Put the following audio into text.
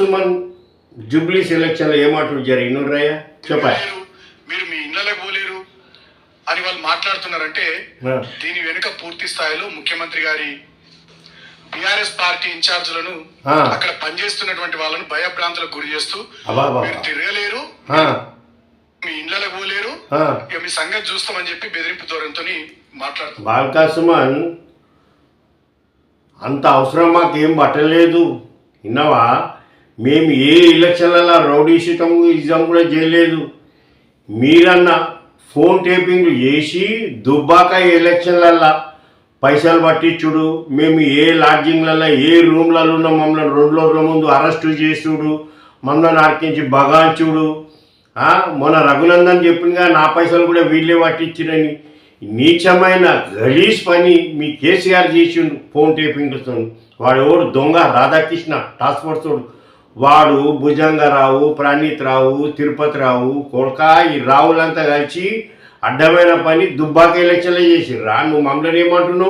Suman Jubilee సెలక్షన్లో ఏమాటలు జరిగిన రాయ చెప్పా లేరు, మీరు మీ ఇళ్ళకి పోలేరు అని వాళ్ళు మాట్లాడుతున్నారంటే దీని వెనుక పూర్తి స్థాయిలో ముఖ్యమంత్రి గారి బీఆర్ఎస్ పార్టీ ఇన్ఛార్జీలను. అక్కడ పనిచేస్తున్నటువంటి వాళ్ళను భయభ్రాంతులకు గురి చేస్తూ మీరు తిరగలేరు. మీ ఇళ్ళకి పోలేరు. ఇక మీ సంగతి చూస్తామని చెప్పి బెదిరింపు ధోరణితో మాట్లాడుతున్నారు. బాల్కా సుమన్ అంత అవసరం మాకేం పట్టలేదు. విన్నావా? మేము ఏ ఎలక్షన్లలో రౌడీ షీటం ఇజం కూడా చేయలేదు. మీరన్న ఫోన్ టేపింగ్లు చేసి దుబ్బాక ఎలక్షన్లల్లో పైసలు పట్టించుడు. మేము ఏ లాడ్జింగ్లలో ఏ రూమ్లలో ఉన్న మమ్మల్ని రెండు రోజుల ముందు అరెస్టు చేసుడు మమ్మల్ని అర్కించి బగాంచుడు. ఆ, మొన్న రఘునందన్ చెప్పినగా నా పైసలు కూడా వీళ్ళే పట్టించిరని. నీచమైన గలీజ్ పని మీ కేసీఆర్ చేసిండు ఫోన్ టేపింగ్లతో వాడు ఎవడు దొంగ రాధాకృష్ణ టాస్క్ ఫోర్స్ వాడు. భుజంగరావు ప్రణీత్ రావు తిరుపతి రావు కొడక ఈ రావులంతా కలిసి అడ్డమైన పని దుబ్బాక ఎలక్షన్లు చేసిర్రు రా నువ్వు మమ్మల్ని ఏమంటున్నావు